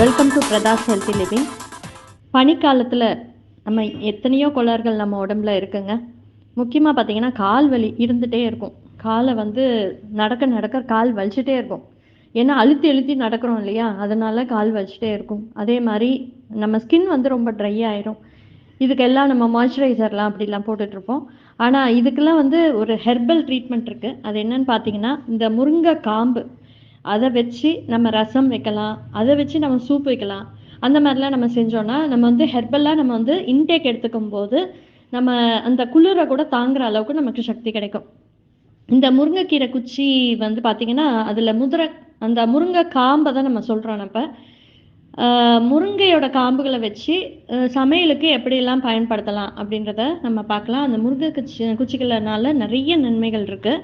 Welcome to Prathas healthy living பனிக்காலத்தில் நம்ம எத்தனையோ கோளாறுகள் நம்ம உடம்புல இருக்குங்க. முக்கியமாக பார்த்தீங்கன்னா கால் வலி இருந்துகிட்டே இருக்கும். காலை வந்து நடக்க நடக்க கால் வலிச்சுட்டே இருக்கும். ஏன்னா அழுத்தி அழுத்தி நடக்கிறோம் இல்லையா? அதனால கால் வலிச்சுட்டே இருக்கும். அதே மாதிரி நம்ம ஸ்கின் வந்து ரொம்ப ட்ரை ஆயிரும். இதுக்கெல்லாம் நம்ம மாய்ஸ்சரைசர்லாம் அப்படிலாம் போட்டுட்ருப்போம் ஆனால் இதுக்கெல்லாம் வந்து ஒரு ஹெர்பல் ட்ரீட்மெண்ட் இருக்குது அது என்னன்னு பார்த்தீங்கன்னா இந்த முருங்கை காம்பு. அதை வச்சு நம்ம ரசம் வைக்கலாம் அதை வச்சு நம்ம சூப் வைக்கலாம். அந்த மாதிரிலாம் நம்ம செஞ்சோம்னா நம்ம வந்து ஹெர்பலாக நம்ம வந்து இன்டேக் எடுத்துக்கும் போது நம்ம அந்த குளிரை கூட தாங்குற அளவுக்கு நமக்கு சக்தி கிடைக்கும். இந்த முருங்கைக்கீரை குச்சி வந்து பார்த்தீங்கன்னா அதில் முதிரை அந்த முருங்கை காம்பை தான் நம்ம சொல்கிறோம் நம்ம. ஆஹ் முருங்கையோட காம்புகளை வச்சு சமையலுக்கு எப்படியெல்லாம் பயன்படுத்தலாம் அப்படின்றத நம்ம பார்க்கலாம். அந்த முருங்கை குச்சி குச்சிகளனால நிறைய நன்மைகள் இருக்குது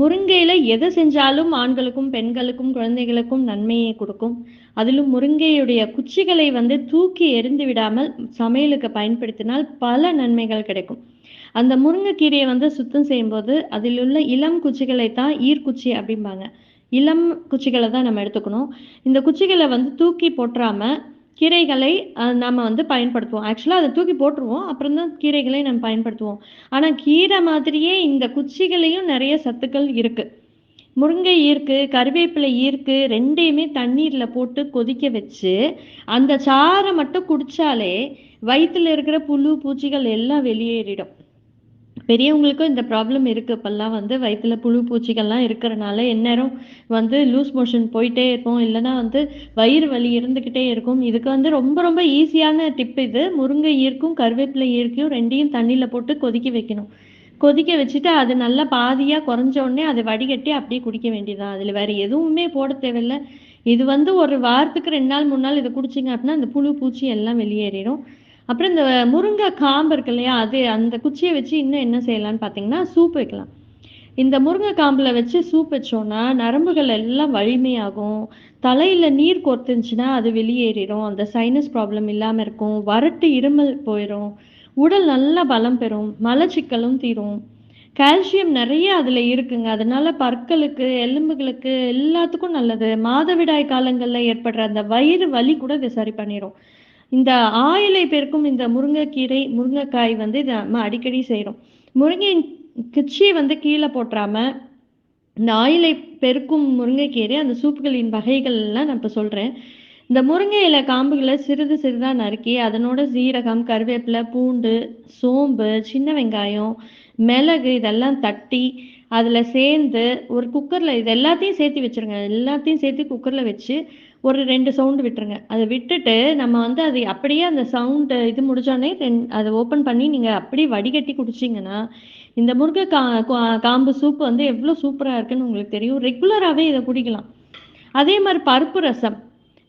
முருங்கையில எதை செஞ்சாலும் ஆண்களுக்கும் பெண்களுக்கும் குழந்தைகளுக்கும் நன்மையை கொடுக்கும். அதிலும் முருங்கையுடைய குச்சிகளை வந்து தூக்கி எரிந்து விடாமல் சமையலுக்கு பயன்படுத்தினால் பல நன்மைகள் கிடைக்கும். அந்த முருங்கைக்கீரையை வந்து சுத்தம் செய்யும்போது அதில் உள்ள இளம் குச்சிகளை தான் ஈர்க்குச்சி அப்படிம்பாங்க. இளம் குச்சிகளை தான் நம்ம எடுத்துக்கணும். இந்த குச்சிகளை வந்து தூக்கி போட்டுறாம கீரைகளை நாம் நம்ம வந்து பயன்படுத்துவோம். ஆக்சுவலாக அதை தூக்கி போட்டுருவோம். அப்புறம் தான் கீரைகளை நம்ம பயன்படுத்துவோம். ஆனால் கீரை மாதிரியே இந்த குச்சிகளையும் நிறைய சத்துக்கள் இருக்குது முருங்கை ஈர்க்கு கருவேப்பிலை ஈர்க்கு ரெண்டையுமே தண்ணீரில் போட்டு கொதிக்க வச்சு அந்த சாறை மட்டும் குடித்தாலே வயிற்றுல இருக்கிற புழு பூச்சிகள் எல்லாம் வெளியேறிடும். பெரியவங்களுக்கும் இந்த ப்ராப்ளம் இருக்கு. இப்பெல்லாம் வந்து வயிற்றுல புழு பூச்சிகள்லாம் இருக்கிறனால எந்நேரம் வந்து லூஸ் மோஷன் போயிட்டே இருக்கும். இல்லைன்னா வந்து வயிறு வலி இருந்துக்கிட்டே இருக்கும். இதுக்கு வந்து ரொம்ப ரொம்ப ஈஸியான டிப் இது. முருங்கை ஈர்க்கும் கருவேப்பிலை ஈர்க்கையும் ரெண்டையும் தண்ணியில் போட்டு கொதிக்க வைக்கணும். கொதிக்க வச்சுட்டு அது நல்லா பாதியாக குறைஞ்ச உடனே அதை வடிகட்டி அப்படியே குடிக்க வேண்டியதுதான். அதில் வேற எதுவுமே போட தேவையில்ல. இது வந்து ஒரு வாரத்துக்கு ரெண்டு நாள் மூணு நாள் இதை குடிச்சிங்க அப்படின்னா அந்த புழு பூச்சி எல்லாம் வெளியேறிடும். அப்புறம் இந்த முருங்கை காம்பு இருக்கு இல்லையா அது அந்த குச்சியை வச்சு இன்னும் என்ன செய்யலாம்னு பார்த்தீங்கன்னா சூப் வைக்கலாம். இந்த முருங்கை காம்பில் வச்சு சூப் வச்சோம்னா நரம்புகள் எல்லாம் வலிமையாகும். தலையில் நீர் கொர்த்துச்சுன்னா அது வெளியேறிடும் அந்த சைனஸ் ப்ராப்ளம் இல்லாமல் இருக்கும். வறட்டு இருமல் போயிடும் உடல் நல்லா பலம் பெறும். மலச்சிக்கலும் தீரும். கால்சியம் நிறைய அதுல இருக்குங்க. அதனால பற்களுக்கு எலும்புகளுக்கு எல்லாத்துக்கும் நல்லது. மாதவிடாய் காலங்கள்ல ஏற்படுற அந்த வயிறு வலி கூட இதை சரி பண்ணிடும் இந்த ஆயிலை பெருக்கும் இந்த முருங்கைக்கீரை முருங்கைக்காய் வந்து இதை நம்ம அடிக்கடி செய்கிறோம் முருங்கை கிச்சியை வந்து கீழே போட்டுறாம இந்த ஆயிலை பெருக்கும் முருங்கைக்கீரை அந்த சூப்புகளின் வகைகள்லாம் நான் இப்போ சொல்கிறேன் இந்த முருங்கை இலை காம்புகளை சிறிது சிறிதாக நறுக்கி அதனோட சீரகம் கருவேப்பிலை பூண்டு சோம்பு சின்ன வெங்காயம் மிளகு இதெல்லாம் தட்டி அதில் சேர்ந்து ஒரு குக்கரில் இது எல்லாத்தையும் சேர்த்து வச்சிருங்க. எல்லாத்தையும் சேர்த்து குக்கரில் வச்சு ஒரு ரெண்டு சவுண்டு விட்டுருங்க. அதை விட்டுட்டு நம்ம வந்து அது அப்படியே அந்த சவுண்டு இது முடிஞ்சோடனே ரெண் அதை ஓப்பன் பண்ணி நீங்கள் அப்படியே வடிகட்டி குடிச்சிங்கன்னா இந்த முருங்கை கா கா- காம்பு சூப் வந்து எவ்வளோ சூப்பராக இருக்குன்னு உங்களுக்கு தெரியும். ரெகுலராகவே இதை குடிக்கலாம். அதே மாதிரி பருப்பு ரசம்.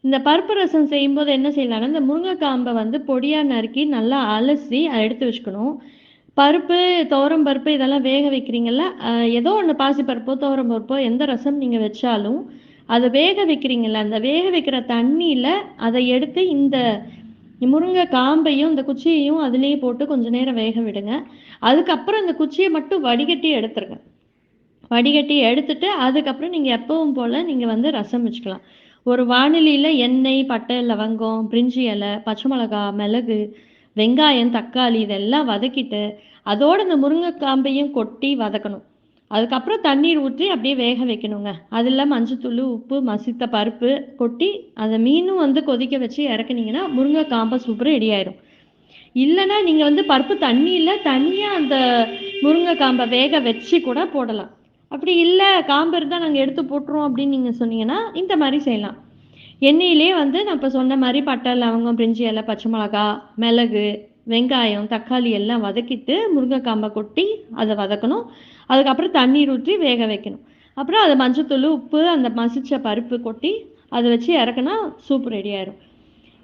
இந்த பருப்பு ரசம் செய்யும்போது என்ன செய்யலாம்னா இந்த முருங்கை காம்பை வந்து பொடியாக நறுக்கி நல்லா அலசி அதை எடுத்து வச்சுக்கணும். பருப்பு துவரம் பருப்பு இதெல்லாம் வேக வைக்கிறீங்கல்ல ஏதோ ஒன்று பாசி பருப்போ துவரம் பருப்போ எந்த ரசம் நீங்கள் வச்சாலும் அதை வேக வைக்கிறீங்கள அந்த வேக வைக்கிற தண்ணியில் அதை எடுத்து இந்த முருங்கை காம்பையும் இந்த குச்சியையும் அதுலேயே போட்டு கொஞ்சம் நேரம் வேக விடுங்க. அதுக்கப்புறம் இந்த குச்சியை மட்டும் வடிகட்டி எடுத்துருங்க. வடிகட்டி எடுத்துட்டு அதுக்கப்புறம் நீங்கள் எப்பவும் போல் நீங்கள் வந்து ரசம் வச்சுக்கலாம். ஒரு வானிலையில் எண்ணெய் பட்டை லவங்கம் பிரிஞ்சி இலை பச்சை மிளகா மிளகு வெங்காயம் தக்காளி இதெல்லாம் வதக்கிட்டு அதோட இந்த முருங்கைக்காம்பையும் கொட்டி வதக்கணும். அதுக்கப்புறம் தண்ணீர் ஊற்றி அப்படியே வேக வைக்கணுங்க. அதில் மஞ்சத்தூள் உப்பு மசித்த பருப்பு கொட்டி அதை மீனும் வந்து கொதிக்க வச்சு இறக்குனீங்கன்னா முருங்கைக்காம்பை சூப்பராக ரெடி ஆயிடும் இல்லைன்னா நீங்கள் வந்து பருப்பு தண்ணியில் தனியாக அந்த முருங்கைக்காம்பை வேக வச்சு கூட போடலாம். அப்படி இல்லை காம்பு இருந்தால் நாங்கள் எடுத்து போட்டுருவோம் அப்படின்னு நீங்கள் சொன்னீங்கன்னா இந்த மாதிரி செய்யலாம். எண்ணெயிலே வந்து நான் இப்போ சொன்ன மாதிரி பட்டை லவங்கம் பிரிஞ்சி இலை பச்சை மிளகா மிளகு வெங்காயம் தக்காளி எல்லாம் வதக்கிட்டு முருங்கைக்காம்பை கொட்டி அதை வதக்கணும். அதுக்கப்புறம் தண்ணீர் ஊற்றி வேக வைக்கணும். அப்புறம் அதை மஞ்சத்தூள் உப்பு அந்த மசிச்ச பருப்பு கொட்டி அதை வச்சு இறக்குனா சூப் ரெடி ஆயிரும்.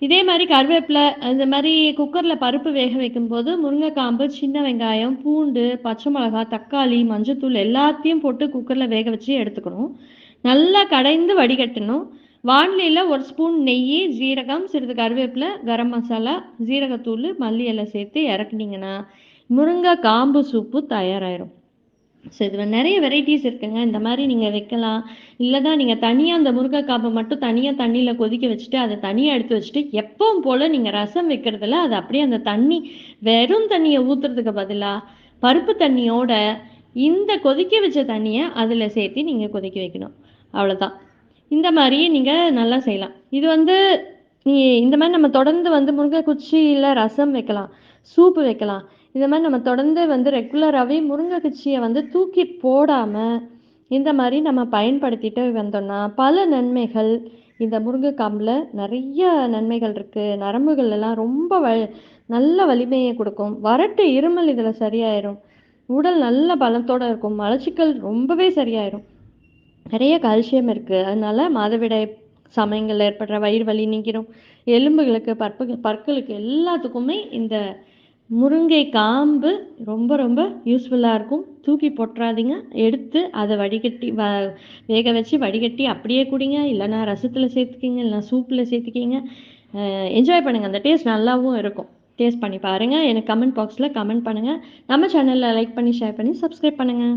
இதே மாதிரி கருவேப்பிலை இந்த மாதிரி குக்கரில் பருப்பு வேக வைக்கும்போது முருங்கைக்காம்பு சின்ன வெங்காயம் பூண்டு பச்சை மிளகா தக்காளி மஞ்சத்தூள் எல்லாத்தையும் போட்டு குக்கரில் வேக வச்சு எடுத்துக்கணும். நல்லா கடைந்து வடிகட்டணும். வானிலையில் ஒரு ஸ்பூன் நெய் ஜீரகம் சிறிது கருவேப்பிலை கரம் மசாலா ஜீரகத்தூள் மல்லி எல்லாம் சேர்த்து இறக்குனீங்கன்னா முருங்கை காம்பு சூப்பு தயாராயிரும். ஸோ இதில் நிறைய வெரைட்டிஸ் இருக்குங்க. இந்த மாதிரி நீங்கள் வைக்கலாம். இல்லை தான் நீங்கள் தனியாக அந்த முருங்கைக்காப்பை மட்டும் தனியாக தண்ணியில் கொதிக்க வச்சுட்டு அதை தனியாக எடுத்து வச்சுட்டு எப்பவும் போல் நீங்கள் ரசம் வைக்கிறதுல அது அப்படியே அந்த தண்ணி வெறும் தண்ணியை ஊற்றுறதுக்கு பதிலாக பருப்பு தண்ணியோட இந்த கொதிக்க வச்ச தண்ணியை அதில் சேர்த்து நீங்கள் கொதிக்க வைக்கணும். அவ்வளோதான் இந்த மாதிரி நீங்கள் நல்லா செய்யலாம். இது வந்து நீ இந்த மாதிரி நம்ம தொடர்ந்து வந்து முருங்கை குச்சியில் ரசம் வைக்கலாம் சூப்பு வைக்கலாம். இந்த மாதிரி நம்ம தொடர்ந்து வந்து ரெகுலராகவே முருங்கை குச்சியை வந்து தூக்கி போடாமல் இந்த மாதிரி நம்ம பயன்படுத்திட்டு வந்தோம்னா பல நன்மைகள். இந்த முருங்கை காம்பில் நிறைய நன்மைகள் இருக்குது நரம்புகள் எல்லாம் ரொம்ப வ நல்ல வலிமையை கொடுக்கும். வறட்டு இருமல் இதில் சரியாயிரும். உடல் நல்ல பலத்தோடு இருக்கும். மலச்சிக்கல் ரொம்பவே சரியாயிரும். நிறைய கால்சியம் இருக்குது அதனால மாதவிடாய் சமயங்களில் ஏற்படுற வயிறு வலி நீக்கிறோம் எலும்புகளுக்கு பற்பு பற்களுக்கு எல்லாத்துக்குமே இந்த முருங்கை காம்பு ரொம்ப ரொம்ப யூஸ்ஃபுல்லாக இருக்கும். தூக்கி போட்டுறாதீங்க எடுத்து அதை வடிகட்டி வ வேக வச்சு வடிகட்டி அப்படியே குடிங்க. இல்லைன்னா ரசத்தில் சேர்த்துக்கிங்க இல்லைனா சூப்பில் சேர்த்துக்கிங்க. என்ஜாய் பண்ணுங்கள் அந்த டேஸ்ட் நல்லாவும் இருக்கும். டேஸ்ட் பண்ணி பாருங்கள் எனக்கு கமெண்ட் பாக்ஸில் கமெண்ட் பண்ணுங்கள் நம்ம சேனலில் லைக் பண்ணி ஷேர் பண்ணி சப்ஸ்கிரைப் பண்ணுங்கள்